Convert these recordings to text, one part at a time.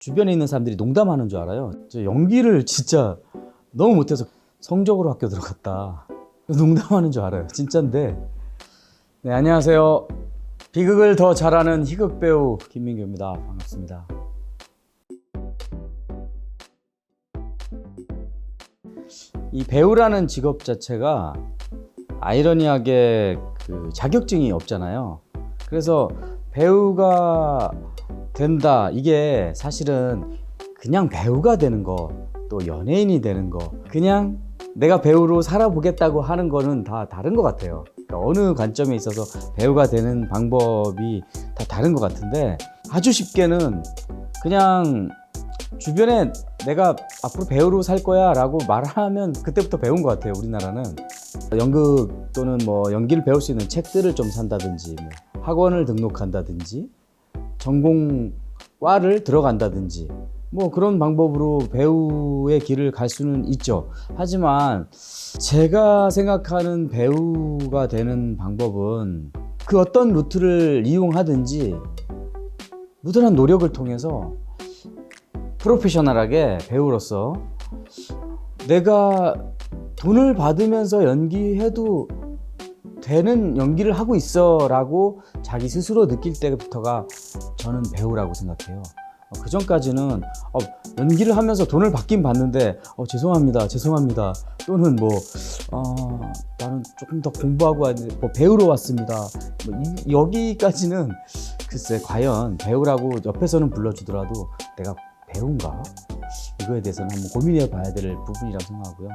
주변에 있는 사람들이 농담하는 줄 알아요. 저 연기를 진짜 너무 못해서 성적으로 학교 들어갔다. 농담하는 줄 알아요. 진짜인데. 네, 안녕하세요. 비극을 더 잘하는 희극 배우 김민규입니다. 반갑습니다. 이 배우라는 직업 자체가 아이러니하게 그 자격증이 없잖아요. 그래서 배우가 된다. 이게 사실은 그냥 배우가 되는 거, 또 연예인이 되는 거, 그냥 내가 배우로 살아보겠다고 하는 거는 다 다른 것 같아요. 그러니까 어느 관점에 있어서 배우가 되는 방법이 다 다른 것 같은데 아주 쉽게는 그냥 주변에 내가 앞으로 배우로 살 거야 라고 말하면 그때부터 배운 것 같아요 우리나라는 연극 또는 뭐 연기를 배울 수 있는 책들을 좀 산다든지 뭐 학원을 등록한다든지 전공과를 들어간다든지 뭐 그런 방법으로 배우의 길을 갈 수는 있죠. 하지만 제가 생각하는 배우가 되는 방법은 그 어떤 루트를 이용하든지 무던한 노력을 통해서 프로페셔널하게 배우로서 내가 돈을 받으면서 연기해도 되는 연기를 하고 있어 라고 자기 스스로 느낄 때부터가 저는 배우라고 생각해요. 어, 그 전까지는 어, 연기를 하면서 돈을 받긴 받는데 어, 죄송합니다, 죄송합니다. 또는 뭐 어, 나는 조금 더 공부하고 뭐 배우러 왔습니다. 뭐 이- 여기까지는 글쎄 과연 배우라고 옆에서는 불러주더라도 내가 배우인가? 이거에 대해서는 한번 고민해 봐야 될 부분이라고 생각하고요.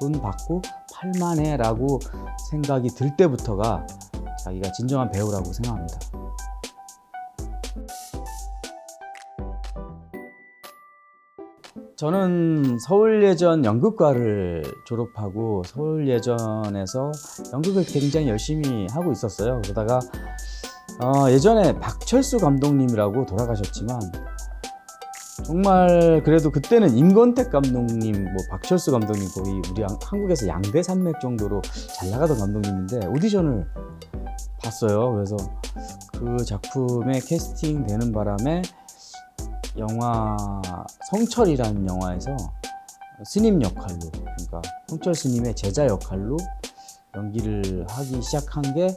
돈 받고 팔만해 라고 생각이 들 때부터가 자기가 진정한 배우라고 생각합니다. 저는 서울예전 연극과를 졸업하고 서울예전에서 연극을 굉장히 열심히 하고 있었어요. 그러다가 어, 예전에 박철수 감독님이라고 돌아가셨지만 정말 그래도 그때는 임권택 감독님, 뭐 박철수 감독님 거의 우리 한- 한국에서 양대 산맥 정도로 잘 나가던 감독님인데 오디션을 봤어요. 그래서 그 작품에 캐스팅 되는 바람에 영화 성철이라는 영화에서 스님 역할로 그러니까 성철 스님의 제자 역할로 연기를 하기 시작한 게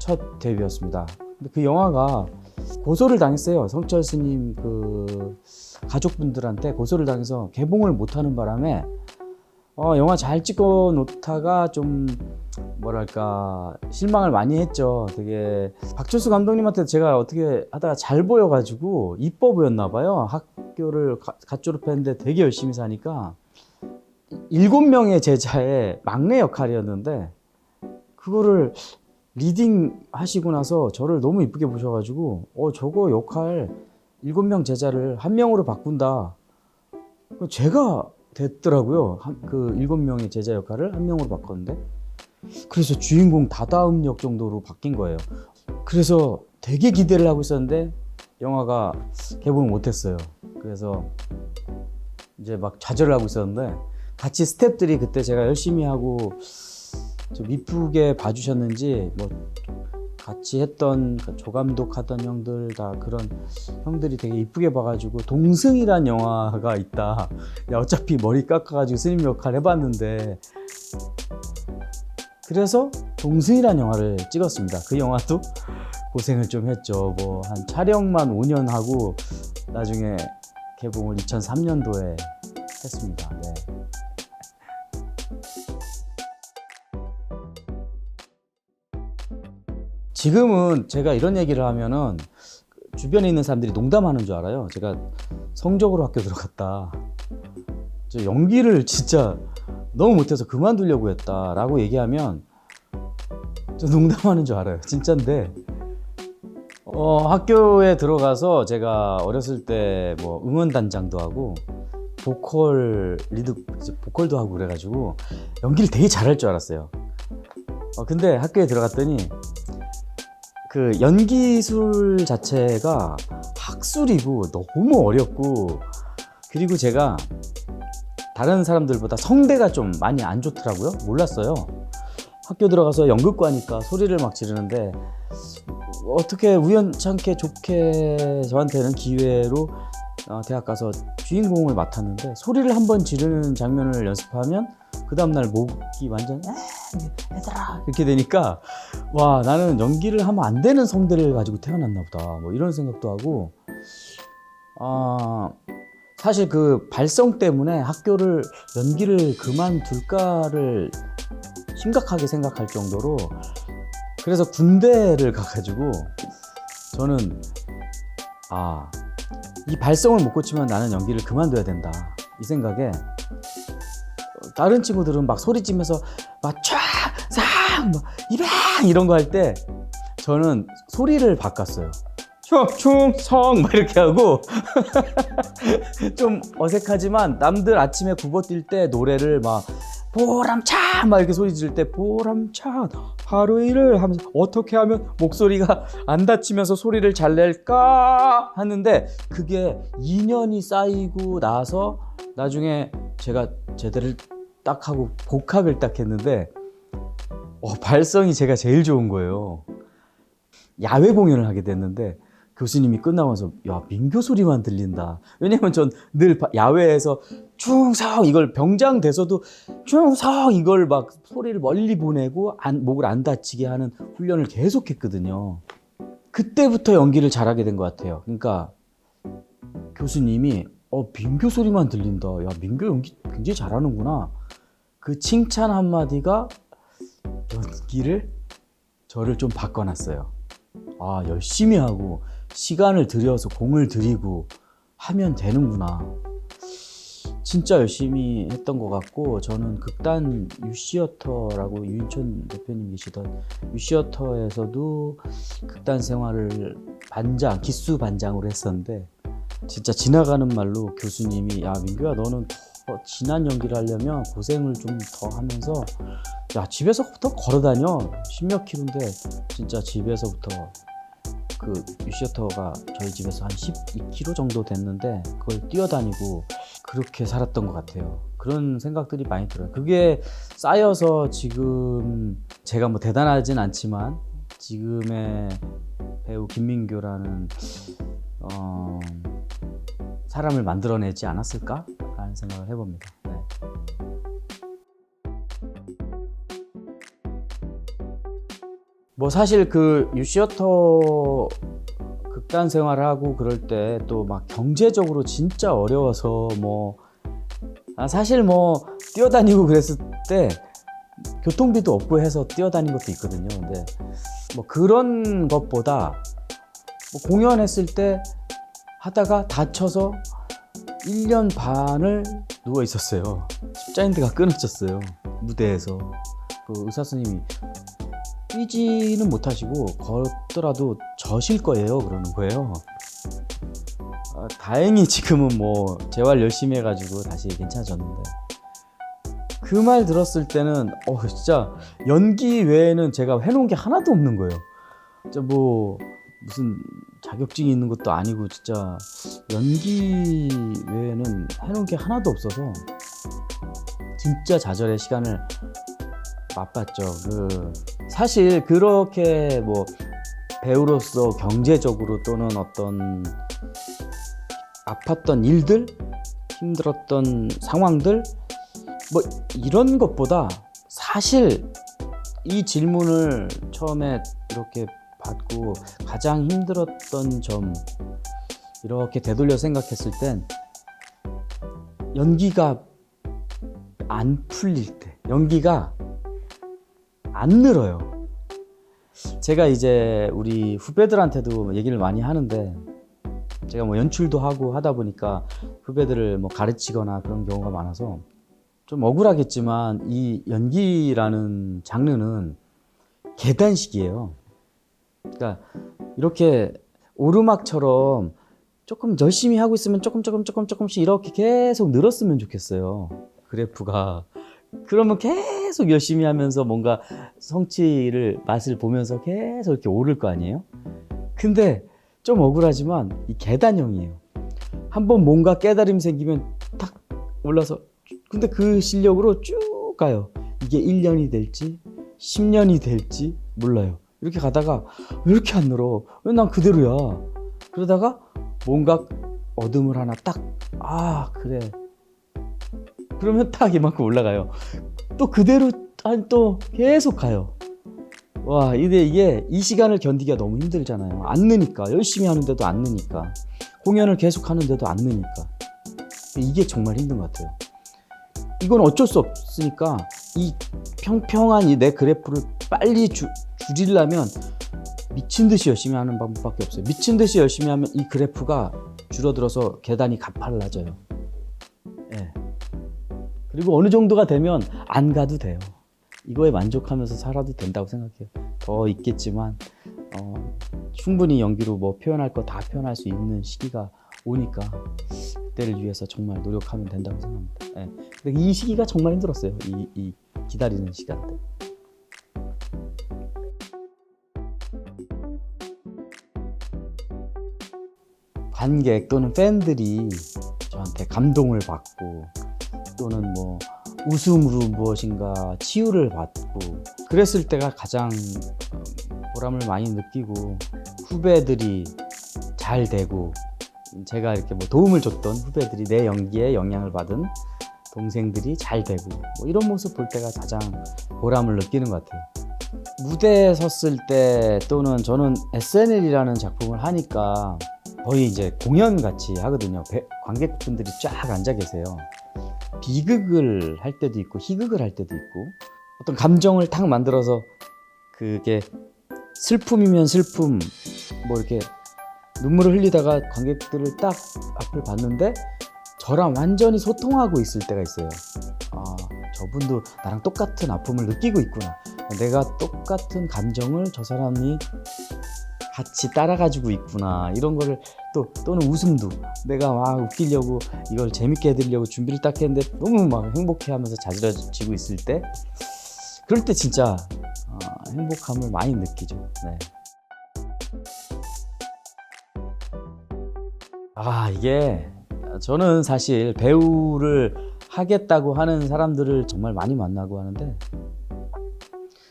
첫 데뷔였습니다. 근데 그 영화가 고소를 당했어요. 성철 스님 그 가족분들한테 고소를 당해서 개봉을 못하는 바람에 어, 영화 잘 찍어 놓다가 좀 뭐랄까 실망을 많이 했죠. 되게 박철수 감독님한테 제가 어떻게 하다가 잘 보여가지고 이뻐 보였나 봐요. 학교를 가, 갓 졸업했는데 되게 열심히 사니까 일곱 명의 제자의 막내 역할이었는데 그거를 리딩 하시고 나서 저를 너무 이쁘게 보셔가지고 어 저거 역할 일곱 명 제자를 한 명으로 바꾼다. 제가 됐더라고요. 한- 그 일곱 명의 제자 역할을 한 명으로 바꿨는데 그래서 주인공 다다음 역 정도로 바뀐 거예요. 그래서 되게 기대를 하고 있었는데 영화가 개봉을 못했어요. 그래서 이제 막 좌절을 하고 있었는데 같이 스탭들이 그때 제가 열심히 하고 좀 이쁘게 봐주셨는지 뭐 같이 했던 그 조감독 하던 형들 다 그런 형들이 되게 이쁘게 봐가지고 동승이란 영화가 있다. 야 어차피 머리 깎아가지고 스님 역할 해봤는데 그래서 동승이란 영화를 찍었습니다. 그 영화도 고생을 좀 했죠. 뭐 한 촬영만 5년 하고 나중에 개봉을 2003년도에 했습니다. 네. 지금은 제가 이런 얘기를 하면은 주변에 있는 사람들이 농담하는 줄 알아요. 제가 성적으로 학교 들어갔다. 저 연기를 진짜 너무 못해서 그만두려고 했다라고 얘기하면 저 농담하는 줄 알아요. 진짜인데 어, 학교에 들어가서 제가 어렸을 때 뭐 응원단장도 하고 보컬 리드 보컬도 하고 그래가지고 연기를 되게 잘할 줄 알았어요. 어, 근데 학교에 들어갔더니 그 연기술 자체가 학술이고 너무 어렵고 그리고 제가 다른 사람들보다 성대가 좀 많이 안 좋더라고요. 몰랐어요. 학교 들어가서 연극과니까 소리를 막 지르는데 어떻게 우연찮게 좋게 저한테는 기회로 어, 대학 가서 주인공을 맡았는데 소리를 한번 지르는 장면을 연습하면 그 다음날 목이 완전 에 얘들아. 이렇게 되니까 와 나는 연기를 하면 안 되는 성대를 가지고 태어났나 보다. 뭐 이런 생각도 하고 아 사실 그 발성 때문에 학교를 연기를 그만둘까를 심각하게 생각할 정도로 그래서 군대를 가가지고 저는 아 이 발성을 못 고치면 나는 연기를 그만둬야 된다 이 생각에 어, 다른 친구들은 막 소리치면서 막촤상 이방 이런 거 할 때 저는 소리를 바꿨어요. 충성 막 이렇게 하고 좀 어색하지만 남들 아침에 굽어 뛸 때 노래를 막 보람찬 막 이렇게 소리 지를 때 보람찬 하루 일을 하면서 어떻게 하면 목소리가 안 다치면서 소리를 잘 낼까? 하는데 그게 2년이 쌓이고 나서 나중에 제가 제대로 딱 하고 복학을 딱 했는데 어, 발성이 제가 제일 좋은 거예요. 야외 공연을 하게 됐는데 교수님이 끝나면서 야 민교 소리만 들린다. 왜냐면 전 늘 야외에서 충성 이걸 병장 돼서도 충성 이걸 막 소리를 멀리 보내고 안, 목을 안 다치게 하는 훈련을 계속했거든요. 그때부터 연기를 잘하게 된 것 같아요. 그러니까 교수님이 어 민교 소리만 들린다. 야 민교 연기 굉장히 잘하는구나. 그 칭찬 한 마디가 연기를 저를 좀 바꿔놨어요. 아 열심히 하고 시간을 들여서 공을 들이고 하면 되는구나. 진짜 열심히 했던 것 같고 저는 극단 유시어터라고 유인천 대표님 계시던 유시어터에서도 극단 생활을 반장 기수 반장으로 했었는데 진짜 지나가는 말로 교수님이 야 민규야 너는 더 진한 연기를 하려면 고생을 좀 더 하면서 야 집에서부터 걸어다녀 십몇 킬로인데 진짜 집에서부터 그 유시어터가 저희 집에서 한 12km 정도 됐는데 그걸 뛰어다니고 그렇게 살았던 것 같아요. 그런 생각들이 많이 들어요. 그게 쌓여서 지금 제가 뭐 대단하진 않지만 지금의 배우 김민교라는 어, 사람을 만들어내지 않았을까라는 생각을 해봅니다. 네. 뭐 사실 그 유시어터 극단 생활을 하고 그럴 때 또 막 경제적으로 진짜 어려워서 뭐 아, 사실 뭐 뛰어다니고 그랬을 때 교통비도 없고 해서 뛰어다닌 것도 있거든요. 근데 뭐 그런 것보다 뭐 공연했을 때 하다가 다쳐서 1년 반을 누워 있었어요. 십자인대가 끊어졌어요. 무대에서. 그 의사 선생님이 뛰지는 못하시고 걷더라도 젖을 거예요 그러는 거예요. 아, 다행히 지금은 뭐 재활 열심히 해가지고 다시 괜찮아졌는데. 그 말 들었을 때는 어 진짜 연기 외에는 제가 해놓은 게 하나도 없는 거예요. 진짜 뭐 무슨 자격증이 있는 것도 아니고 진짜 연기 외에는 해놓은 게 하나도 없어서 진짜 좌절의 시간을 맛봤죠. 그 사실 그렇게 뭐 배우로서 경제적으로 또는 어떤 아팠던 일들, 힘들었던 상황들 뭐 이런 것보다 사실 이 질문을 처음에 이렇게 받고 가장 힘들었던 점 이렇게 되돌려 생각했을 땐 연기가 안 풀릴 때 연기가 안 늘어요. 제가 이제 우리 후배들한테도 얘기를 많이 하는데 제가 뭐 연출도 하고 하다 보니까 후배들을 뭐 가르치거나 그런 경우가 많아서 좀 억울하겠지만 이 연기라는 장르는 계단식이에요. 그러니까 이렇게 오르막처럼 조금 열심히 하고 있으면 조금 조금 조금 조금씩 이렇게 계속 늘었으면 좋겠어요. 그래프가 그러면 계속 열심히 하면서 뭔가 성취를 맛을 보면서 계속 이렇게 오를 거 아니에요? 근데 좀 억울하지만 이 계단형이에요. 한번 뭔가 깨달음이 생기면 탁 올라서 근데 그 실력으로 쭉 가요. 이게 1년이 될지 10년이 될지 몰라요. 이렇게 가다가 왜 이렇게 안 늘어? 왜 난 그대로야? 그러다가 뭔가 어둠을 하나 딱 아 그래 그러면 딱 이만큼 올라가요. 또 그대로 또 계속 가요. 와 이게 이게 이 시간을 견디기가 너무 힘들잖아요. 안 느니까 열심히 하는데도 안 느니까 공연을 계속 하는데도 안 느니까 이게 정말 힘든 것 같아요. 이건 어쩔 수 없으니까 이 평평한 이 내 그래프를 빨리 주, 줄이려면 미친 듯이 열심히 하는 방법밖에 없어요. 미친 듯이 열심히 하면 이 그래프가 줄어들어서 계단이 가팔라져요. 예. 그리고 어느 정도가 되면 안 가도 돼요. 이거에 만족하면서 살아도 된다고 생각해요. 더 있겠지만 어, 충분히 연기로 뭐 표현할 거 다 표현할 수 있는 시기가 오니까 그때를 위해서 정말 노력하면 된다고 생각합니다. 예. 근데 이 시기가 정말 힘들었어요. 이, 이 기다리는 시간대. 관객 또는 팬들이 저한테 감동을 받고 또는 뭐 웃음으로 무엇인가 치유를 받고 그랬을 때가 가장 음, 보람을 많이 느끼고 후배들이 잘 되고 제가 이렇게 뭐 도움을 줬던 후배들이 내 연기에 영향을 받은 동생들이 잘 되고 뭐 이런 모습 볼 때가 가장 보람을 느끼는 것 같아요. 무대에 섰을 때 또는 저는 SNL이라는 작품을 하니까 거의 이제 공연 같이 하거든요. 배- 관객분들이 쫙 앉아 계세요. 비극을 할 때도 있고 희극을 할 때도 있고 어떤 감정을 탁 만들어서 그게 슬픔이면 슬픔 뭐 이렇게 눈물을 흘리다가 관객들을 딱 앞을 봤는데 저랑 완전히 소통하고 있을 때가 있어요. 아, 저분도 나랑 똑같은 아픔을 느끼고 있구나. 내가 똑같은 감정을 저 사람이 같이 따라가지고 있구나. 이런 거를 또 또는 웃음도 내가 막 웃기려고 이걸 재밌게 해드리려고 준비를 딱 했는데 너무 막 행복해하면서 자지러지고 있을 때 그럴 때 진짜 어, 행복함을 많이 느끼죠. 네. 아 이게 저는 사실 배우를 하겠다고 하는 사람들을 정말 많이 만나고 하는데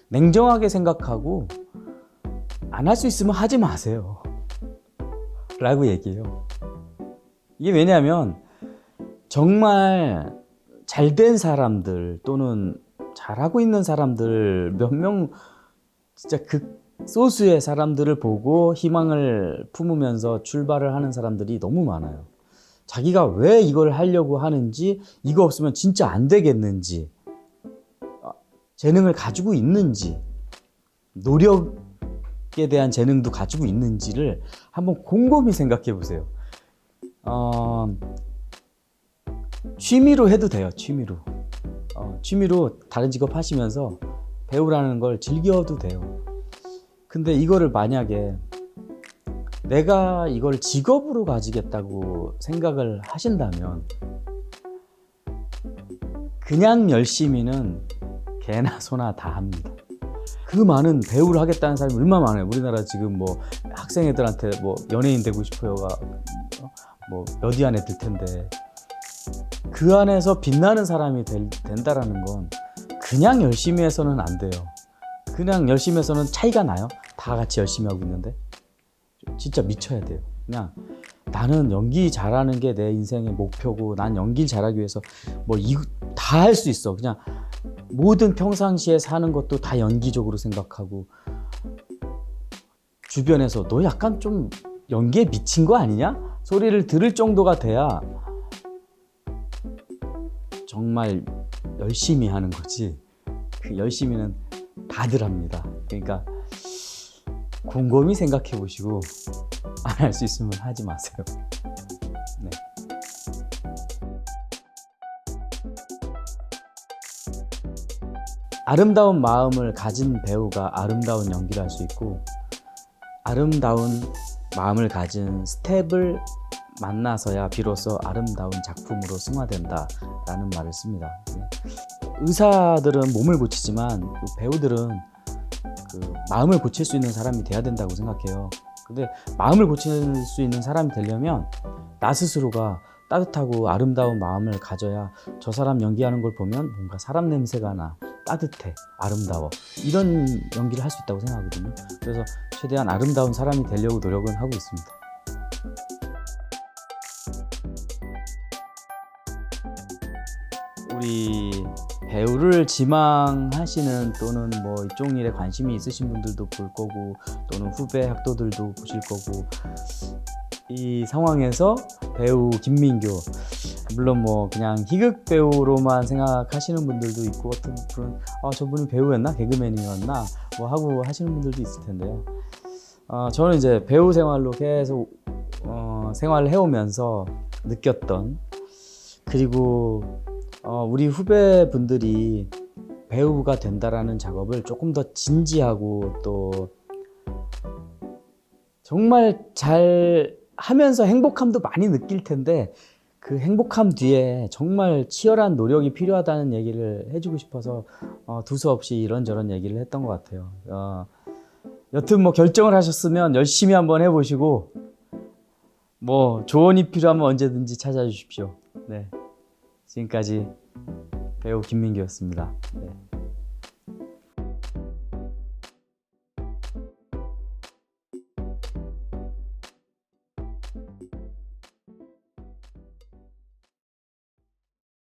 냉정하게 생각하고 안 할 수 있으면 하지 마세요. 라고 얘기해요. 이게 왜냐하면 정말 잘 된 사람들 또는 잘하고 있는 사람들 몇 명 진짜 그 소수의 사람들을 보고 희망을 품으면서 출발을 하는 사람들이 너무 많아요. 자기가 왜 이걸 하려고 하는지, 이거 없으면 진짜 안 되겠는지, 아, 재능을 가지고 있는지, 노력 에 대한 재능도 가지고 있는지를 한번 곰곰이 생각해 보세요. 어, 취미로 해도 돼요, 취미로. 어, 취미로 다른 직업 하시면서 배우라는 걸 즐겨도 돼요. 근데 이거를 만약에 내가 이걸 직업으로 가지겠다고 생각을 하신다면 그냥 열심히는 개나 소나 다 합니다. 그 많은 배우를 하겠다는 사람이 얼마나 많아요. 우리나라 지금 뭐 학생 애들한테 뭐 연예인 되고 싶어요가 뭐 몇위 안에 들 텐데 그 안에서 빛나는 사람이 될, 된다라는 건 그냥 열심히 해서는 안 돼요. 그냥 열심히 해서는 차이가 나요. 다 같이 열심히 하고 있는데 진짜 미쳐야 돼요. 그냥 나는 연기 잘하는 게 내 인생의 목표고 난 연기를 잘하기 위해서 뭐 다 할 수 있어. 그냥 모든 평상시에 사는 것도 다 연기적으로 생각하고 주변에서 너 약간 좀 연기에 미친 거 아니냐? 소리를 들을 정도가 돼야 정말 열심히 하는 거지. 그 열심히는 다들 합니다. 그러니까 곰곰이 생각해 보시고 안 할 수 있으면 하지 마세요. 아름다운 마음을 가진 배우가 아름다운 연기를 할 수 있고 아름다운 마음을 가진 스텝을 만나서야 비로소 아름다운 작품으로 승화된다라는 말을 씁니다. 네. 의사들은 몸을 고치지만 그 배우들은 그 마음을 고칠 수 있는 사람이 돼야 된다고 생각해요. 근데 마음을 고칠 수 있는 사람이 되려면 나 스스로가 따뜻하고 아름다운 마음을 가져야 저 사람 연기하는 걸 보면 뭔가 사람 냄새가 나 따뜻해 아름다워 이런 연기를 할 수 있다고 생각하거든요. 그래서 최대한 아름다운 사람이 되려고 노력은 하고 있습니다. 우리 배우를 지망하시는 또는 뭐 이쪽 일에 관심이 있으신 분들도 볼 거고 또는 후배 학도들도 보실 거고 이 상황에서 배우 김민교 물론 뭐 그냥 희극 배우로만 생각하시는 분들도 있고 어떤 분은 아 저분이 배우였나 개그맨이었나 뭐 하고 하시는 분들도 있을 텐데요. 어, 저는 이제 배우 생활로 계속 어, 생활을 해오면서 느꼈던 그리고 어, 우리 후배분들이 배우가 된다라는 작업을 조금 더 진지하고 또 정말 잘 하면서 행복함도 많이 느낄 텐데 그 행복함 뒤에 정말 치열한 노력이 필요하다는 얘기를 해주고 싶어서 어, 두서없이 이런저런 얘기를 했던 것 같아요. 어, 여튼 뭐 결정을 하셨으면 열심히 한번 해보시고 뭐 조언이 필요하면 언제든지 찾아주십시오. 네. 지금까지 배우 김민규였습니다. 네.